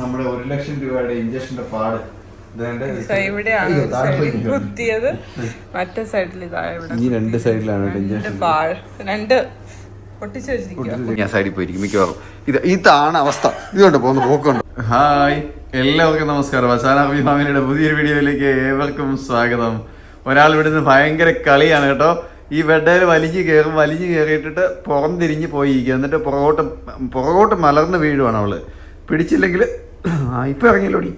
നമ്മുടെ ഒരു ലക്ഷം രൂപയുടെ ഇഞ്ചക്ഷന്റെ പാട്. ഇവിടെയാണ്. കുത്തിയത്. മറ്റേ സൈഡിൽ ഇതാ ഇവിടെ ഈ രണ്ട് സൈഡിലാണ് രണ്ട് ഞാൻ സൈഡിൽ പോയിരിക്കും മിക്കവാറും. ഇത് ഇതാണ് അവസ്ഥ. ഇതുകൊണ്ട് പോകുന്ന പോക്കുണ്ട് ഹായ് എല്ലാവർക്കും നമസ്കാരം. അസാനാബി ഫാമിലിയുടെ പുതിയൊരു വീഡിയോയിലേക്ക് ഏവർക്കും സ്വാഗതം. ഒരാൾ ഇവിടുന്ന് ഭയങ്കര കളിയാണ് കേട്ടോ. ഈ വെഡയിൽ വലിഞ്ഞു കയറും വലിഞ്ഞു കയറിയിട്ടിട്ട് പുറം തിരിഞ്ഞ് പോയിരിക്കുക എന്നിട്ട് പുറകോട്ട് പുറകോട്ട് മലർന്ന് വീഴുവാണ് അവൾ. പിടിച്ചില്ലെങ്കിൽ ആ ഇപ്പൊ ഇറങ്ങിയല്ലോടി.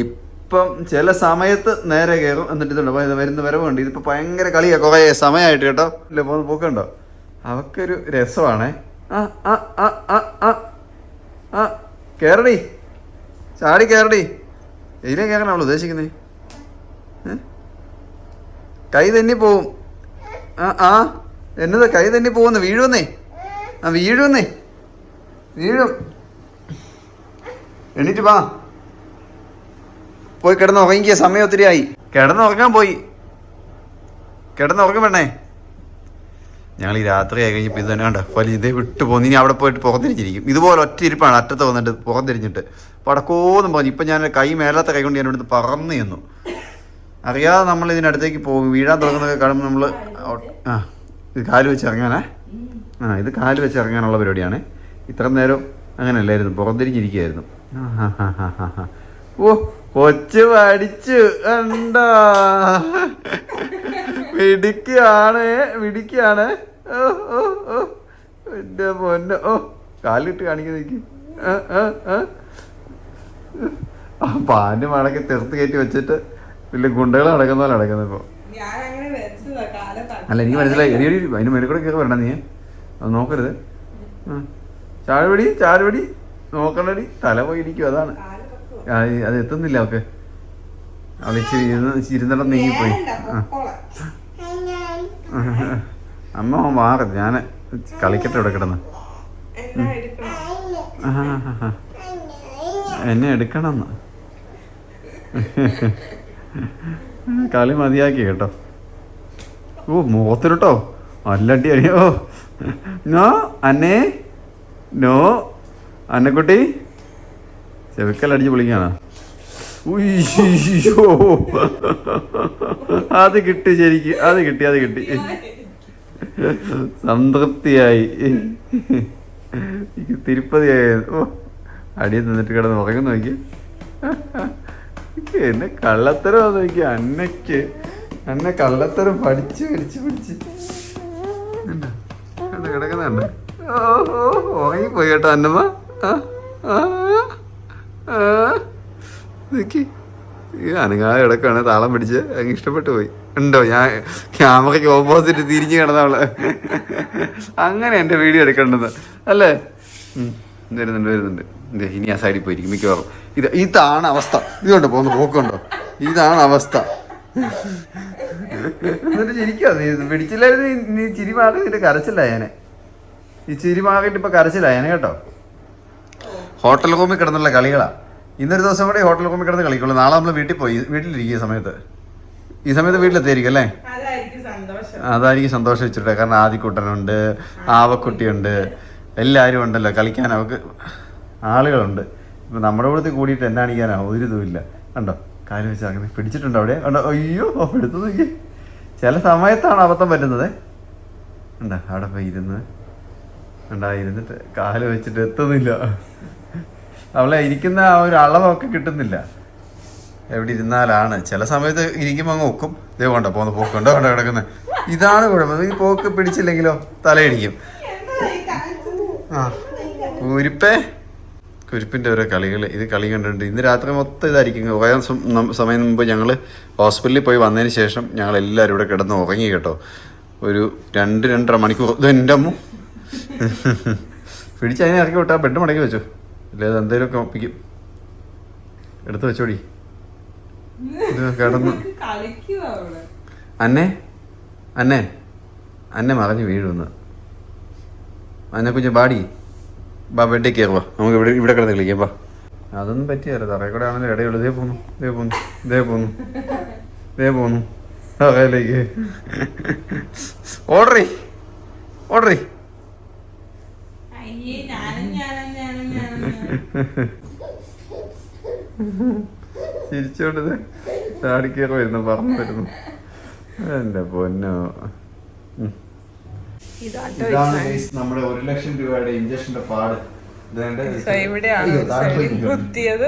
ഇപ്പം ചില സമയത്ത് നേരെ കയറും എന്നിട്ട് ഇതുണ്ട് വരുന്ന വരവുണ്ട് ഇതിപ്പോ ഭയങ്കര കളിയാ. കുറേ സമയമായിട്ട് കേട്ടോ. ഇല്ല പോന്ന് പോക്കണ്ടോ? അവക്കൊരു രസമാണേ. ആ ആ ആ ആ ആ ആ. കേറടി. ചാടി കേറടി. ഇതിലേ കയറാൻ അവൾ ഉദ്ദേശിക്കുന്നേ? ഏ? കൈ തന്നെ പോവും. ആ ആ എന്നതാ കൈ തന്നെ പോകുന്നു? വീഴുന്നേ ആ വീഴുന്നേ വീഴും. എണീറ്റ് വാ. പോയി കിടന്ന് ഉറങ്ങിയ സമയം ഒത്തിരി ആയി കിടന്നുറങ്ങാൻ പോയി. കിടന്നുറങ്ങും വേണേ ഞങ്ങൾ ഈ രാത്രി ആയി കഴിഞ്ഞപ്പോൾ ഇത് തന്നെ കണ്ട? വലിയ ഇതേ വിട്ടു പോകുന്നു. ഇനി അവിടെ പോയിട്ട് പുറത്തിരിച്ചിരിക്കും. ഇതുപോലെ ഒറ്റ ഇരിപ്പാണ്. അറ്റത്ത് വന്നിട്ട് പുറത്തിരിഞ്ഞിട്ട്. പടക്കോന്നും പറഞ്ഞു. ഇപ്പം ഞാൻ കൈ മേലാത്ത കൈ കൊണ്ട് ഞാൻ ഇവിടുന്ന് പറന്നു ചെന്നു. അറിയാതെ നമ്മൾ ഇതിനടുത്തേക്ക് പോകും. വീഴാൻ തുടങ്ങുന്നതൊക്കെ കാണുമ്പോൾ നമ്മൾ ആ ഇത് കാൽ വെച്ച് ഇറങ്ങാനേ? ആ ഇത് കാൽ വെച്ച് ഇറങ്ങാനുള്ള പരിപാടിയാണ്. ഇത്ര നേരം അങ്ങനെയല്ലായിരുന്നു ഹാ. ഓ കൊച്ചു പഠിച്ചു. എന്താ പിടിക്കാണ് പിടിക്കാണ് ഓ ഓ ഓ. എന്റെ പൊന്നെ. ഓ കാലിട്ട് കാണിക്കുന്നേക്ക് ആ പാന്റ് മടക്കി തെർത്ത് കയറ്റി വെച്ചിട്ട് വലിയ ഗുണ്ടകൾ അടക്കുന്ന പോലെ നടക്കുന്നത് ഇപ്പൊ. ഞാൻ അങ്ങനെ വെച്ചതാ കാല അല്ല എനിക്ക് മനസ്സിലായി. എടി എടി അതിന് മേലെ കൂടെ കയറി വരണം നീ. അത് നോക്കരുത്. ചാടുപടി ചാടുപടി. നോക്കണടി തല പോയി ഇരിക്കും അതാണ്. അത് എത്തുന്നില്ല ഓക്കെ അവൾ ഇച്ചിരി ഇരുന്ന് ഇരുന്നിടം നീങ്ങിപ്പോയി. അമ്മ മാറി ഞാൻ കളിക്കട്ടെ ഇവിടെ കിടന്ന്. എന്നെ എടുക്കണം? കളി മതിയാക്കി കേട്ടോ. ഓ മുഖത്തിട്ടോ അല്ലടി അടിയോ നോ അന്നേ. നോ. അന്നക്കുട്ടി. ചെവിക്കലടിച്ച് വിളിക്കാനാ ഉയ്യോ. അത് കിട്ടി ശരിക്ക്. അത് കിട്ടി അത് കിട്ടി. സംതൃപ്തിയായി. തിരുപ്പതിയായി. ഓ അടിയിൽ നിന്നിട്ട് കിടന്ന് ഉറങ്ങുന്നു നോക്കി എന്നെ കള്ളത്തരം നോക്കി അന്നയ്ക്ക് എന്നെ കള്ളത്തരം പഠിച്ച് പഠിച്ച് പഠിച്ച്. കണ്ടോ? കിടക്കുന്നുണ്ട്. ഓ ഓ ഉറങ്ങിപ്പോയി കേട്ടോ അന്നമ്മ. നോക്കി. അനങ്ങാതെ കിടക്കാണ് താളം പിടിച്ച് അങ്ങ് ഇഷ്ടപ്പെട്ടു പോയി. ഉണ്ടോ? ഞാൻ ക്യാമറയ്ക്ക് ഓപ്പോസിറ്റ് തിരിഞ്ഞു കിടന്നവൾ. അങ്ങനെ എന്റെ വീഡിയോ എടുക്കേണ്ടത്. അല്ലേ? വരുന്നുണ്ട് വരുന്നുണ്ട്. ഇനി ആ സൈഡിൽ പോയിരിക്കും മിക്കവാറും. ഇത് ഇതാണ് അവസ്ഥ. ഇതുകൊണ്ട് പോകുന്ന പോക്കുണ്ടോ ഇതാണ് അവസ്ഥ. എന്നിട്ട് ചിരിക്കോ നീ. പിടിച്ചില്ലായിരുന്നു നീ- നീ ചിരി മാറി നിന്റെ കരച്ചില്ലായനെ ഈ ചിരി മാറിയിട്ട് ഇപ്പൊ കരച്ചില്ലായനെ കേട്ടോ. ഹോട്ടൽ റൂമിൽ കിടന്നുള്ള കളികളാ. ഇന്നൊരു ദിവസം കൂടെ ഹോട്ടൽ റൂമിൽ കിടന്ന് കളിക്കുള്ളൂ. നാളെ നമ്മൾ വീട്ടിൽ പോയി വീട്ടിലിരിക്കും ഈ സമയത്ത്. ഈ സമയത്ത് വീട്ടിലെത്തിയിരിക്കും അല്ലേ? അതായിരിക്കും സന്തോഷം. അതായിരിക്കും സന്തോഷം വെച്ചിട്ട് കാരണം ആദിക്കുട്ടനുണ്ട് ആവക്കുട്ടിയുണ്ട്. എല്ലാവരും ഉണ്ടല്ലോ കളിക്കാൻ അവർക്ക് ആളുകളുണ്ട്. ഇപ്പം നമ്മുടെ കൂടത്തിൽ കൂടിയിട്ട് എന്നെ അണിക്കാനാ ഒരു ഇതുമില്ല കണ്ടോ? കാൽ വെച്ച് അങ്ങനെ പിടിച്ചിട്ടുണ്ടോ അവിടെ? കണ്ടോ? അയ്യോ എടുത്തു നോക്കി ചില സമയത്താണ് അബദ്ധം പറ്റുന്നത്. ഉണ്ടോ അവിടെ പോയി ഇരുന്ന്. ഉണ്ടാ ഇരുന്നിട്ട് കാൽ വെച്ചിട്ട് എത്തുന്നില്ല. അവളെ ഇരിക്കുന്ന ആ ഒരു അളവൊക്കെ കിട്ടുന്നില്ല. എവിടെ ഇരുന്നാലാണ്. ചില സമയത്ത് ഇരിക്കുമ്പോൾ അങ്ങ് ഒക്കും. ദേ കൊണ്ടോ പോകുന്ന പോക്കുണ്ടോ കണ്ടോ? കിടക്കുന്നത് ഇതാണ് കുഴപ്പം. ഈ പോക്ക് പിടിച്ചില്ലെങ്കിലോ തലയിടിക്കും. ആ. കുരിപ്പേ? കുരിപ്പിന്റെ ഓരോ കളികൾ. ഇത് കളി കണ്ടിട്ടുണ്ട്. ഇന്ന് രാത്രി മൊത്തം ഇതായിരിക്കും. കുറേ സമയം മുമ്പ് ഞങ്ങൾ ഹോസ്പിറ്റലിൽ പോയി വന്നതിന് ശേഷം ഞങ്ങൾ എല്ലാവരും ഇവിടെ കിടന്ന് ഉറങ്ങി കേട്ടോ. ഒരു രണ്ട് രണ്ടര മണിക്കൂർ. ഇത് എന്റെ അമ്മ. പിടിച്ച് അതിനെ ഇറക്കി വിട്ടാൽ ബെഡ് മടക്കി വെച്ചു. ഇല്ലേ അത് എന്തെങ്കിലുമൊക്കെ ഒപ്പിക്കും. എടുത്ത് വെച്ചോടി. ഇത് കിടന്ന്. അന്നെ അന്നെ. അന്നെ മറിഞ്ഞ് വീഴുമെന്ന്. അന്നെ കുഞ്ഞ് ബാടി ബാ ബെഡിൽ കയറുവാ നമുക്ക് ഇവിടെ ഇവിടെ കിടന്ന് കളിക്കാം ബാ അതൊന്നും പറ്റിയല്ല. തറയിൽ കൂടെ ആണല്ലോ ഇടയുള്ളൂ ഇതേ പോന്നു ഇതേ പോന്നു ഇതേ പോന്നു ഇതേ പോന്നു. തറയിലേക്ക് ഓടറി ഓടറി. അയ്യേ ഞാനും ഞാനും ഞാനും ഞാനും ചിരിച്ചോണ്ടത് ചാടിക്കേറി വരുന്നു പറഞ്ഞു വരുന്നു. എന്റെ പൊന്നോ. ഇതാണ്. നമ്മുടെ ഒരു ലക്ഷം രൂപയുടെ ഇഞ്ചക്ഷന്റെ പാട്. ഇവിടെയാണ് കുത്തിയത്.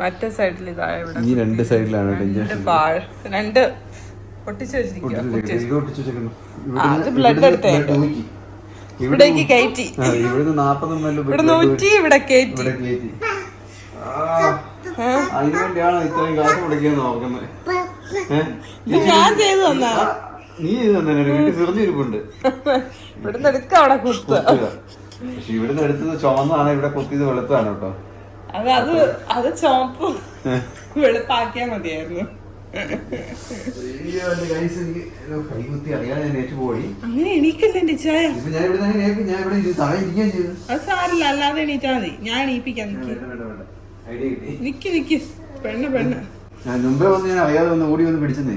മറ്റേ സൈഡിൽ ഇതാ ഇവിടെ. ഈ രണ്ട് സൈഡിലാണ് രണ്ട്. ഇവിടേക്ക് കയറ്റി. ഇവിടുന്ന് നാപ്പത് ഇവിടെ കയറ്റി. ഇത്രയും കാശ് ഞാൻ ചെയ്തു തന്നാ നീ വീട്ടിൽ ഇവിടുന്ന് എടുക്ക അവിടെ പക്ഷെ ഇവിടുന്ന് എടുത്തത് ചുമന്നാണ് ഇവിടെ കുത്തിയത് വെളുത്താണ് കേട്ടോ. അത് അത് അത് ചുമപ്പ് വെളുപ്പാക്കിയാ മതിയായിരുന്നു. അങ്ങനെ എണീക്കല്ലേ അത് സാരില്ല അല്ലാതെ എണീറ്റാ മതി. നിക്ക്. നിക്ക് പെണ്ണ് പെണ്ണ്. ഞാൻ മുമ്പേ വന്ന് ഞാൻ അറിയാതെ വന്ന് ഓടി വന്ന് പിടിച്ചെന്നേ.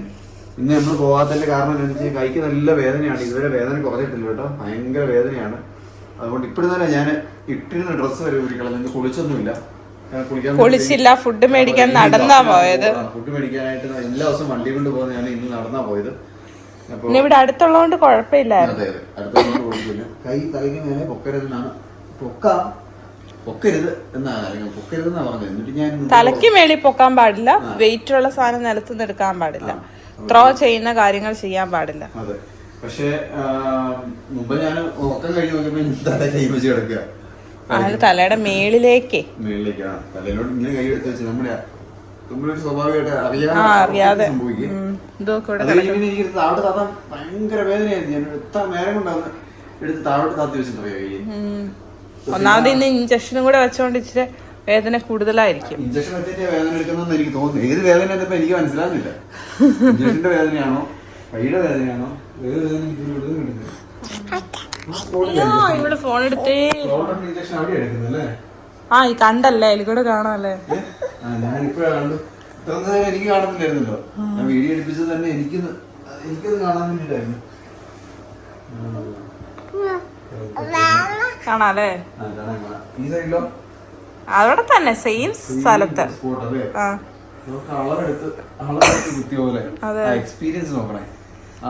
ഇന്ന് നമ്മൾ പോകാത്തതിന്റെ കാരണം എന്താണെന്ന് വെച്ചാൽ കൈക്ക് നല്ല വേദനയാണ്. ഇതുവരെ വേദന കുറഞ്ഞിട്ടില്ല കേട്ടോ. ഭയങ്കര വേദനയാണ്. അതുകൊണ്ട് ഇപ്പോഴും ഞാൻ ഇട്ടിരുന്ന ഡ്രസ്സ് വരെ ഊരി കളഞ്ഞു കുളിച്ചൊന്നുമില്ല. കുളിച്ചില്ല ഫുഡ് മേടിക്കാൻ നടന്നാ പോയത്. ഫുഡ് മേടിക്കാനായിട്ട് എല്ലാ ദിവസവും വണ്ടി കൊണ്ട് പോകുന്ന ഞാൻ ഇന്ന് നടന്നാ പോയത്. ഇവിടെ അടുത്തുള്ളതുകൊണ്ട് കുഴപ്പമില്ലായിരുന്നു. കുഴപ്പമില്ല. കൈ തലയ്ക്ക് മേലെ പൊക്കരുതെന്നാണ്. പൊക്കാം. പൊക്കരുത് എന്നാണ് അല്ലെങ്കിൽ പൊക്കരുതെന്നാ പറഞ്ഞത്. എന്നിട്ട് ഞാൻ തലയ്ക്ക് മേളിൽ പൊക്കാൻ പാടില്ല. വെയിറ്റ് ഉള്ള സാധനം നിലത്തുനിന്ന് എടുക്കാൻ പാടില്ല. ത്രോ ചെയ്യുന്ന കാര്യങ്ങൾ ചെയ്യാൻ പാടില്ല. അതെ. പക്ഷേ മുമ്പ് ഞാൻ ഉറക്കം കഴിഞ്ഞ് നോക്കിയപ്പോ എനിക്ക് തല കൈ വെച്ച് കിടക്കുക? അതിന് തലയുടെ മേളിലേക്ക്. മേളിലേക്കാണ് തലയിലോട്ട് ഇങ്ങനെ കൈ എടുത്ത് വെച്ച് നമ്മുടെ നമ്മളൊരു സ്വാഭാവികമായിട്ട് അറിയാതെ സംഭവിക്കും? എനിക്ക് താഴോട്ട് താത്താൻ ഭയങ്കര വേദനയായിരുന്നു. ഞാൻ എത്ര നേരം കൊണ്ടാണ് എടുത്ത് താഴോട്ട് താത്തി. ഒന്നാമത് ഇന്ന് ഇഞ്ചക്ഷനും കൂടെ വെച്ചോണ്ട് ഇച്ചിരി വേദന കൂടുതലായിരിക്കും. ഇഞ്ചക്ഷൻ വെച്ചിട്ട് വേദന എടുക്കണമെന്ന് എനിക്ക് തോന്നുന്നു. ഏത് വേദന എനിക്ക് മനസ്സിലാകുന്നില്ല ഇഞ്ചക്ഷന്റെ വേദനയാണോ? കൈയുടെ വേദനയാണോ? ഏത് വേദന ഇവിടെ ഫോൺ എടുത്തേ. ഇഞ്ചക്ഷൻ അവിടെ എടുക്കുന്നല്ലേ ആ ഈ കണ്ടല്ലേ? അതിൽ കൂടെ കാണാല്ലേ ഇപ്പഴാ കണ്ടു. ഇത്ര നേരം എനിക്ക് കാണത്തില്ലായിരുന്നല്ലോ ഞാൻ വീഡിയോ എടുപ്പിച്ചത് തന്നെ എനിക്ക് എനിക്കത് കാണാൻ വേണ്ടിട്ടായിരുന്നു കാണാല്ലേ ഈ സൈഡിലോ അവിടെ തന്നെ സെയിം സ്ഥലത്ത്. ആ. എക്സ്പീരിയൻസ് നോക്കണേ. ആ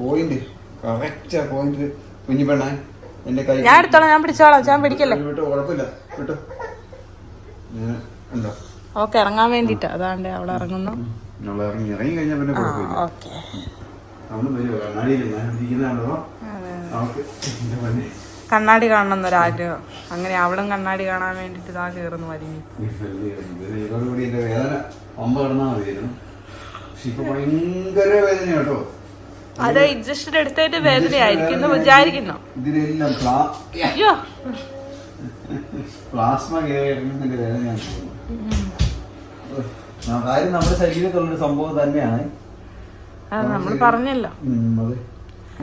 പോയിന്റ് കറക്റ്റ് പോയിന്റ് കുഞ്ഞു പെണ്ണേ എന്റെ കൈ ഞാൻ എടുത്തോളാം ഞാൻ പിടിച്ചോളാം ഞാൻ പിടിക്കല്ലേ? ഓക്കെ ഇറങ്ങാൻ വേണ്ടിട്ടാ അതാണ്ട് അവിടെ ഇറങ്ങുന്നു. ഓക്കെ. കണ്ണാടി കാണണം എന്നൊരാഗ്രഹം അങ്ങനെ അവളും കണ്ണാടി കാണാൻ വേണ്ടിട്ട് ഇതാ കയറുന്നു വലിഞ്ഞു. അത് ഇഞ്ചക്ഷൻ എടുത്തതിന്റെ വേദനയായിരിക്കും എന്ന് വിചാരിക്കുന്നു ഇതിലെല്ലാം അയ്യോ. പ്ലാസ്മ വേദനയാണ് കാര്യം നമ്മുടെ ശരീരത്തിലുള്ളൊരു സംഭവം തന്നെയാണ്. നമ്മൾ പറഞ്ഞല്ലോ.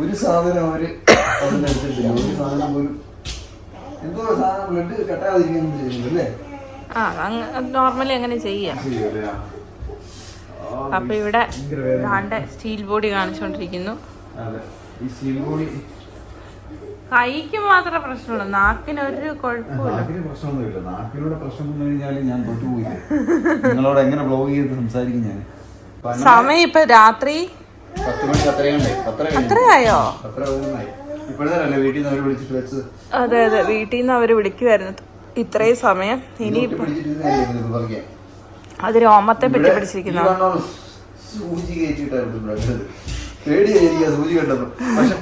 ഒരു സാധനം അവർ ഒരു സാധനം പോലും എന്തോ സാധനം ബ്ലഡ് കെട്ടാതിരിക്കുന്നു ചെയ്യുന്നു അല്ലേ ആ നോർമലി അങ്ങനെ ചെയ്യാം. അപ്പൊ ഇവിടെ ആണ്ട് സ്റ്റീൽ ബോഡി കാണിച്ചുകൊണ്ടിരിക്കുന്നു കൈക്ക് മാത്രമേ പ്രശ്നമുള്ളൂ നാക്കിന് ഒരു കുഴപ്പമില്ല. നാക്കിലൂടെ പ്രശ്നം വന്നു കഴിഞ്ഞാൽ ഞാൻ തൊട്ടുപോയില്ല നിങ്ങളോട് എങ്ങനെ ബ്ലോഗ് ചെയ്ത് സംസാരിക്കും ഞാൻ സമയം ഇപ്പൊ രാത്രി പത്ത് മണി കഴിഞ്ഞു. അത്രയായോ അതെ അതെ. വീട്ടിൽ നിന്ന് അവർ വിളിക്കുമായിരുന്നു ഇത്രയും സമയം. ഇനി. അത് രോമത്തെ പറ്റി പിടിച്ചിരിക്കുന്ന സൂചി സൂചി കണ്ടപ്പോ. പക്ഷെ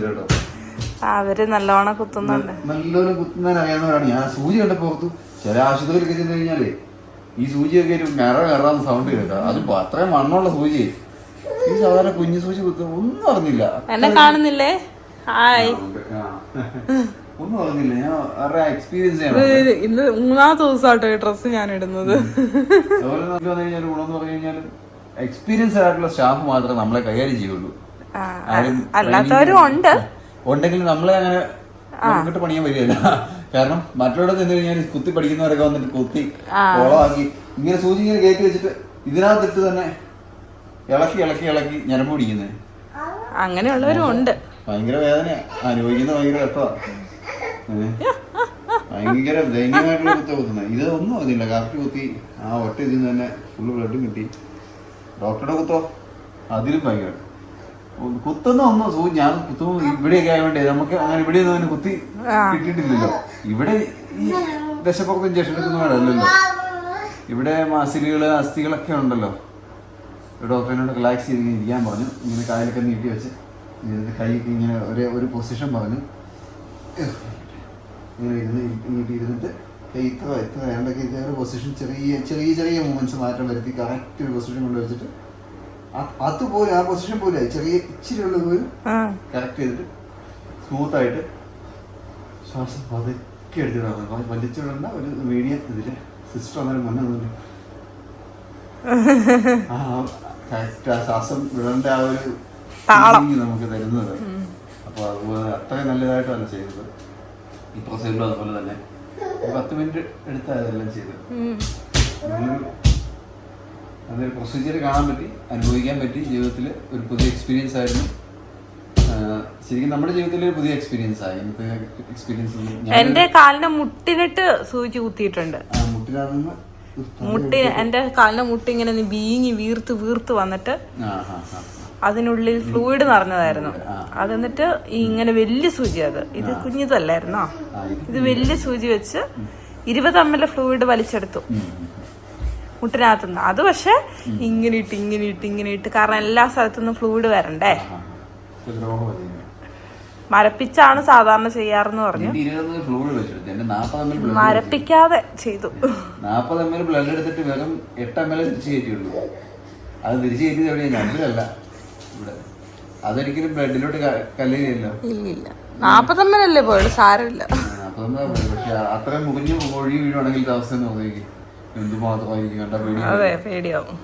കേട്ടോ. അവർ നല്ലോണം കുത്തുന്നുണ്ട്. നല്ലോണം കുത്തുന്നതിന് അറിയാവുന്നവരാണ്. ഞാൻ സൂചി കണ്ട പുറത്തു ചില ആശുപത്രിയിലൊക്കെ ചെന്ന് കഴിഞ്ഞാലേ ഈ സൂചിയൊക്കെ ഒരു മെറ മെറാന്ന് സൗണ്ട് കേട്ടോ. അത് അത്രയും മണ്ണുള്ള സൂചി ഈ സാധാരണ കുഞ്ഞു സൂചി കുത്തും ഒന്നും അറിഞ്ഞില്ല. എന്നെ കാണുന്നില്ലേ? ഹായ്. ഒന്നും അറിഞ്ഞില്ല ഞാൻ എക്സ്പീരിയൻസ് ചെയ്യണം. ഇന്ന് മൂന്നാമത്തെ ദിവസമാട്ടോ ഈ ഡ്രസ്സ് ഞാൻ ഇടുന്നത് എക്സ്പീരിയൻസ് ആയിട്ടുള്ള സ്റ്റാഫ് മാത്രമേ നമ്മളെ കൈകാര്യം ചെയ്യുള്ളൂ. അല്ലാത്തവരും ഉണ്ട്. ഉണ്ടെങ്കിൽ നമ്മളെ അങ്ങനെ മുന്നോട്ട് പണിയാൻ വരികയില്ല. കാരണം മറ്റുള്ളവരുടെ ചെന്ന് കഴിഞ്ഞാൽ കുത്തി പഠിക്കുന്നവരൊക്കെ വന്നിട്ട് കുത്തി ഓളമാക്കി ഇങ്ങനെ സൂചി ഇങ്ങനെ കയറ്റി വെച്ചിട്ട് ഇതിനകത്തിട്ട് തന്നെ ഇളക്കി ഇളക്കി ഇളക്കി ഞരമ്പ് പിടിക്കുന്നത് അങ്ങനെയുള്ളവരും ഉണ്ട്. ഭയങ്കര വേദന. അനുഭവിക്കുന്ന ഭയങ്കര കഷ്ടമാണ്? ഭയങ്കര ദയനീയമായിട്ടുള്ള കുത്ത കുത്തുന്നത് ഇത് ഒന്നും അതില്ല കറക്റ്റ് കുത്തി ആ ഒറ്റ ഇതിൽ നിന്ന് തന്നെ ഫുള്ള് ബ്ലഡും കിട്ടി. ഡോക്ടറുടെ കുത്തോ? അതിലും ഭയങ്കര. കുത്തുന്ന ഒന്നും സൂ ഞാൻ കുത്തുമ്പോൾ ഇവിടെയൊക്കെ ആയതുകൊണ്ടേ നമുക്ക് അങ്ങനെ ഇവിടെ ഒന്നും അങ്ങനെ കുത്തി കിട്ടിയിട്ടില്ലല്ലോ. ഇവിടെ ഈ ദശപ്പുറത്ത് ഇഞ്ചക്ഷൻ എടുക്കുന്നവരല്ലല്ലോ ഇവിടെ മസിലുകൾ അസ്ഥികളൊക്കെ ഉണ്ടല്ലോ. ഡോക്ടറിനോട് റിലാക്സ് ചെയ്ത് ഇരിക്കാൻ പറഞ്ഞു. ഇങ്ങനെ കാലൊക്കെ നീട്ടി വെച്ച്. ഇങ്ങനെ കൈ ഇങ്ങനെ ഒരേ ഒരു പൊസിഷൻ പറഞ്ഞു ഇങ്ങനെ ഇരുന്ന് ഇങ്ങോട്ട് ഇരുന്നിട്ട് കൈ ഇത്ര ഇത്ര വേണ്ടൊക്കെ ഇതേ ഒരു പൊസിഷൻ ചെറിയ ചെറിയ ചെറിയ മൂവ്മെന്റ്സ് മാറ്റം വരുത്തി കറക്റ്റ് ഒരു പൊസിഷൻ കൊണ്ട് വെച്ചിട്ട് അത് അതുപോലെ ആ പൊസിഷൻ പോലെ ചെറിയ ഇച്ചിരി ഉള്ളത് പോലും കറക്റ്റ് ചെയ്തിട്ട് സ്മൂത്ത് ആയിട്ട് ശ്വാസം പതുക്കെ എടുത്തിടാം വലിച്ചു ഒരു മീഡിയം ഇതിൽ സിസ്റ്റർ അന്നേരം മുന്നേ വന്നിട്ട് ആ കറക്റ്റ് ആ ശ്വാസം വിടേണ്ട ആ ഒരു താളം. നമുക്ക് തരുന്നത്. അപ്പോൾ അതുപോലെ അത്രയും നല്ലതായിട്ടാണ് ചെയ്തത്. ഈ പ്രൊസൈഡിലും അതുപോലെ തന്നെ. പത്ത് മിനിറ്റ് എടുത്താൽ അതെല്ലാം ചെയ്തത്. അതൊരു പ്രൊസീജിയർ കാണാൻ പറ്റി അനുഭവിക്കാൻ പറ്റി. ജീവിതത്തിൽ ഒരു പുതിയ എക്സ്പീരിയൻസ് ആയിരുന്നു. ശരിക്കും നമ്മുടെ ജീവിതത്തിൽ പുതിയ എക്സ്പീരിയൻസ് ആയി. എക്സ്പീരിയൻസ് എന്റെ കാലിനെ മുട്ടിനിട്ട് സൂചി കുത്തിയിട്ടുണ്ട്. ആ, മുട്ടിനകത്ത് നിന്ന് ഒരു ത- മുട്ടി എന്റെ കാലിന്റെ മുട്ടി ഇങ്ങനെ ബീങ്ങി വീങ്ങി വീർത്ത് വീർത്ത് വന്നിട്ട്. അതിനുള്ളിൽ ഫ്ലൂയിഡ് നിറഞ്ഞതായിരുന്നു. ആ. അത് എന്നിട്ട് ഇങ്ങനെ വലിയ സൂചി അത്. ഇത് കുഞ്ഞിതല്ലായിരുന്നോ? ഇത് വലിയ സൂചി വെച്ച് ഇരുപത് എം എൽ ഫ്ലൂയിഡ് വലിച്ചെടുത്തു. മുട്ടിനകത്തുനിന്ന്. അത് പക്ഷെ ഇങ്ങനെ ഇട്ട് ഇങ്ങനെ ഇട്ട് ഇങ്ങനെ ഇട്ട്. കാരണം എല്ലാ സ്ഥലത്തുനിന്നും ഫ്ലൂയിഡ് വരണ്ടേ. മരപ്പിച്ചാണ് സാധാരണ ചെയ്യാറെന്ന് പറഞ്ഞു. മരപ്പിക്കാതെ ചെയ്തു. നാപ്പത് എം എൽ ബ്ലഡ് എടുത്തിട്ട് വെറും എട്ട് എം എൽ തിരിച്ചു കയറ്റിയുള്ളൂ അത് തിരിച്ചു കയറ്റിയത് എവിടെയാണ് ഇവിടെ. അതൊരിക്കലും ബ്ലഡിലോട്ട് കല്ലിനല്ലോ ഇല്ലില്ല. നാപ്പത്തൊമ്പതല്ലേ പോയുള്ളൂ സാരമില്ല. പക്ഷെ അത്ര മുറിഞ്ഞ് ഒഴുകി വീഴുവാണെങ്കിൽ അവസ്ഥ എന്തുമാത്രമായിരിക്കും കണ്ട പേടി. അതെ പേടിയാവും.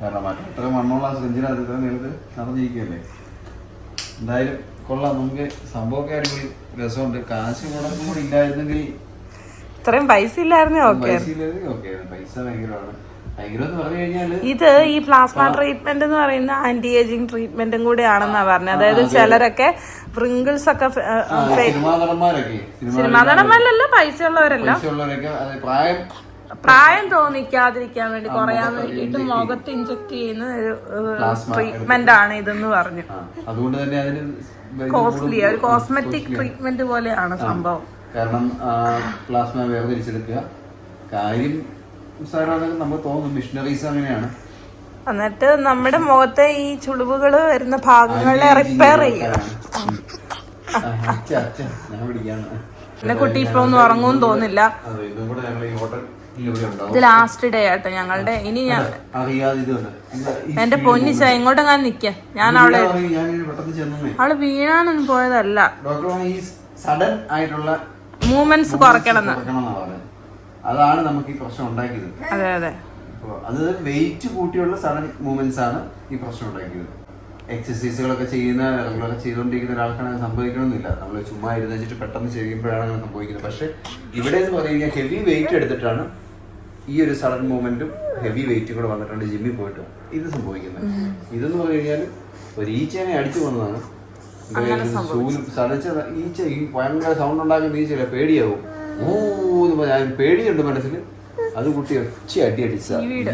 കാരണം അത്ര മണ്ണുള്ള സെഞ്ചിനകത്ത് ഇത്ര നേരത്ത് നടന്നിരിക്കുകയല്ലേ. എന്തായാലും കൊള്ളാം. നമുക്ക് സംഭവമൊക്കെ അടിപൊളി. രസമുണ്ട്. കാശ് കൂടെ കൂടി ഇല്ലായിരുന്നെങ്കിൽ ഇത്രയും പൈസ ഇല്ലായിരുന്നേ ഓക്കെ. പൈസ ഭയങ്കരമാണ്. ഇത് ഈ പ്ലാസ്മ ട്രീറ്റ്മെന്റ് എന്ന് പറയുന്ന ആന്റി ഏജിങ് ട്രീറ്റ്മെന്റും കൂടെ കൂടെയാണെന്നാ പറഞ്ഞത്. അതായത് ചിലരൊക്കെ റിങ്കിൾസ് ഒക്കെ സിനിമാതടന്മാരല്ല സിനിമാ നടന്മാരല്ല പൈസ ഉള്ളവരല്ല പ്രായം പ്രായം തോന്നിക്കാതിരിക്കാൻ വേണ്ടി കുറയാൻ വേണ്ടിയിട്ട് മുഖത്ത് ഇഞ്ചക്ട് ചെയ്യുന്ന ഒരു ട്രീറ്റ്മെന്റ് ആണ് ഇതെന്ന് പറഞ്ഞു. അതുകൊണ്ട് തന്നെ അതിന് കോസ്റ്റ്ലി ഒരു കോസ്മെറ്റിക് ട്രീറ്റ്മെന്റ് പോലെയാണ് സംഭവം. കാരണം പ്ലാസ്മ വേർതിരിച്ചെടുക്കുക. കാര്യം സാധാരണ നമുക്ക് തോന്നും മിഷനറീസ് അങ്ങനെയാണ്. എന്നിട്ട് നമ്മുടെ മുഖത്തെ ഈ ചുളിവുകൾ വരുന്ന ഭാഗങ്ങളെ റിപ്പയർ ചെയ്യണം കുട്ടി ഇപ്പൊ ഒന്നും ഉറങ്ങും തോന്നില്ല. ഇതും ലാസ്റ്റ് ഡേ ആട്ടോ ഞങ്ങളുടെ. ഇനി ഞാൻ എന്റെ പൊന്നിച്ച ഇങ്ങോട്ട് ഞാൻ നിക്ക. ഞാൻ അവളെ അവൾ വീണാണെന്ന് പോയതല്ല. മൂവ്മെന്റ്സ് കുറയ്ക്കണം അതാണ് നമുക്ക് ഈ പ്രശ്നം ഉണ്ടാക്കിയത്. അതെ അതെ. അത് വെയിറ്റ് കൂട്ടിയുള്ള സഡൻ മൂവ്മെന്റ്സ് ആണ് ഈ പ്രശ്നം ഉണ്ടാക്കിയത്. എക്സസൈസുകളൊക്കെ ചെയ്യുന്ന റെഗുലർ ചെയ്തുകൊണ്ടിരിക്കുന്ന ഒരാൾക്കാണ് അത് സംഭവിക്കണമെന്നില്ല. നമ്മൾ ചുമ്മാ ഇരുന്ന് വെച്ചിട്ട് പെട്ടെന്ന് ചെയ്യുമ്പോഴാണ് അങ്ങനെ സംഭവിക്കുന്നത്. പക്ഷെ ഇവിടെ എന്ന് പറഞ്ഞു കഴിഞ്ഞാൽ ഹെവി വെയിറ്റ് എടുത്തിട്ടാണ് ഈ ഒരു സഡൻ മൂവ്മെന്റും ഹെവി വെയിറ്റും കൂടെ വന്നിട്ടുണ്ട് ജിമ്മിൽ പോയിട്ട്. ഇത് സംഭവിക്കുന്നത്. ഇതെന്ന് പറഞ്ഞു കഴിഞ്ഞാൽ ഒരു ഈച്ചേനെ അടിച്ചു വന്നതാണ് സടച്ച ഈച്ച ഈ ഭയങ്കര സൗണ്ട് ഉണ്ടാക്കുന്ന ഈച്ചയില്ല പേടിയാവും. ഓ എന്ന് ഞാൻ പേടിയുണ്ട് മനസ്സിൽ അത് കുട്ടി ഒച്ച അടി അടിച്ച ചീവീട്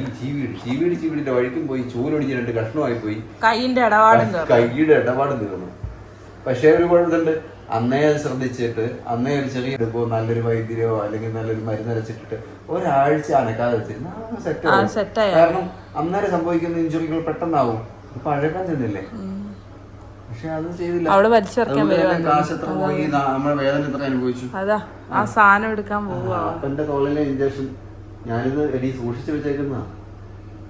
ചീവീട് ചീവീടിന്റെ വഴിക്കും പോയി ചൂലൊടിച്ച് രണ്ട് കഷ്ണമായി പോയി. ഇടപാടും. കൈയുടെ ഇടപാടും തീർന്നു. പക്ഷേ ഒരു കുഴപ്പമുണ്ട്. അന്നേ അത് ശ്രദ്ധിച്ചിട്ട് അന്നേ ഒരു ചെറിയ എടുപ്പോ നല്ലൊരു വൈദ്യരോ അല്ലെങ്കിൽ നല്ലൊരു മരുന്ന് അരച്ചിട്ടിട്ട് ഒരാഴ്ച അനക്കാതെ വെച്ചിരുന്നു സെറ്റ്. കാരണം അന്നേരം സംഭവിക്കുന്ന ഇഞ്ചുറികൾ പെട്ടെന്നാവും. ഇപ്പൊ അഴക്കാൻ ചെന്നില്ലേ അവൾ വലിച്ചെറിക്കാൻ അതാ. ആ സാധനം എടുക്കാൻ പോവാ അപ്പന്റെ തോളിലെ ഇഞ്ചക്ഷൻ. ഞാനിത് എടി സൂക്ഷിച്ചു വെച്ചേക്കുന്ന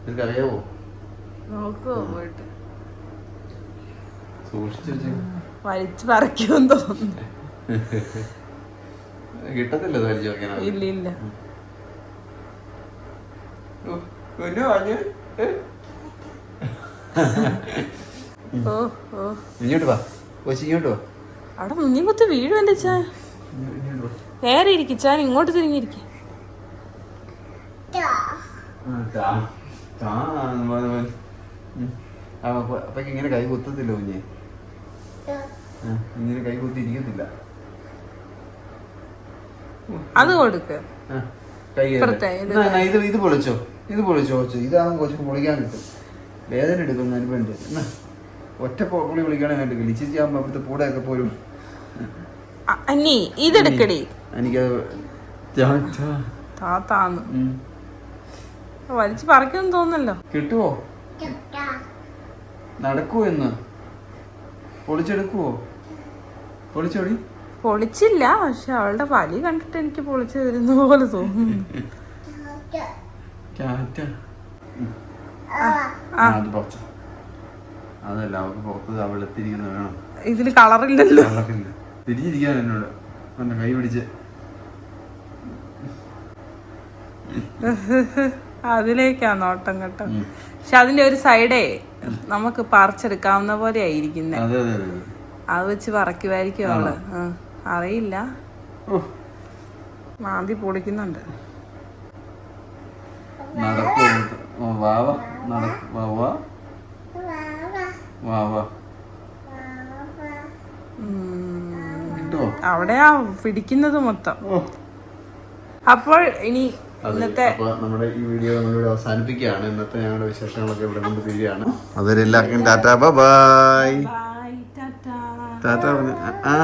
നിനക്കറിയാവോ? നോക്കുവോ പോയിട്ട്. വലിച്ചു പറിക്കുമെന്ന് തോന്നുന്നു. കിട്ടത്തില്ല വലിച്ചു വെക്കാൻ ഇല്ല ഇല്ല. ഓ ഓ ഇങ്ങോട്ട് വാ. കൊച്ചി ഇങ്ങോട്ട് വാ. അവിടെ മുന്നിൽ കുത്ത് വീഴും എന്റെ ചാൻ നേരെ ഇരിക്കും ചാൻ ഇങ്ങോട്ട് തിരിഞ്ഞിരിക്കും അപ്പൊ- ഇങ്ങനെ കൈ കുത്തത്തില്ല കുഞ്ഞെ. ആ, ഇങ്ങനെ കൈ കുത്തി ഇരിക്കത്തില്ല അത് കൊടുക്ക്. ഇത് ഇത് പൊളിച്ചോ. ഇത് പൊളിച്ചോ ഇത് ഇതാകുമ്പോൾ കൊച്ചു പൊളിക്കാൻ കിട്ടും. വേദന എടുക്കുന്നതിന് വേണ്ടി എന്നാ. ഒറ്റ പൊളി വിളിക്കണേ വേണ്ടി ലിച്ചിച്ച് ചെയ്യാൻ അവിടുത്തെ പൂടയൊക്കെ പോരും അന്നി ഇതെടുക്കടി. എനിക്കത്. താത്താന്ന്. വലിച്ചു പറിക്കുന്നു തോന്നല്ലോ കിട്ടുവോ? നടക്കുവോ എന്ന് പൊളിച്ചെടുക്കുവോ? പൊളിച്ചോടി? പൊളിച്ചില്ല പക്ഷെ അവളുടെ വലി കണ്ടിട്ട് എനിക്ക് പൊളിച്ചു തരുന്ന പോലെ തോന്നുന്നു. ക്യാറ്റ ആ. അതല്ല അവർക്ക് പുറത്ത് വെളുത്തിരിക്കുന്നത് വേണം. ഇതിന് കളറില്ലല്ലോ. കളറില്ല. തിരിഞ്ഞിരിക്കാൻ എന്നോട്. എന്നെ കൈ പിടിച്ച്. അതിലേക്കാ നോട്ടം കേട്ടോ. പക്ഷെ അതിന്റെ ഒരു സൈഡേ നമുക്ക് പറിച്ചെടുക്കാവുന്ന പോലെ ആയിരിക്കുന്നേ അതെ വെച്ച് പറക്കുമായിരിക്കും അവൾ. അറിയില്ല. മാന്തി പൊളിക്കുന്നുണ്ട്. നടക്കും വാവ നടക്ക് വാ. വാ വാ. വാ ഉം. കിട്ടുവോ അവിടെയാ പിടിക്കുന്നത് മൊത്തം. അപ്പോൾ ഇനി ഇന്നത്തെ നമ്മുടെ ഈ വീഡിയോ നമ്മളിവിടെ അവസാനിപ്പിക്കുകയാണ്. ഇന്നത്തെ ഞങ്ങളുടെ വിശേഷങ്ങളൊക്കെ ഇവിടെ കൊണ്ട് തീരുകയാണ്. അതുവരെ എല്ലാവർക്കും tata bye. Bye tata. Tata ആ.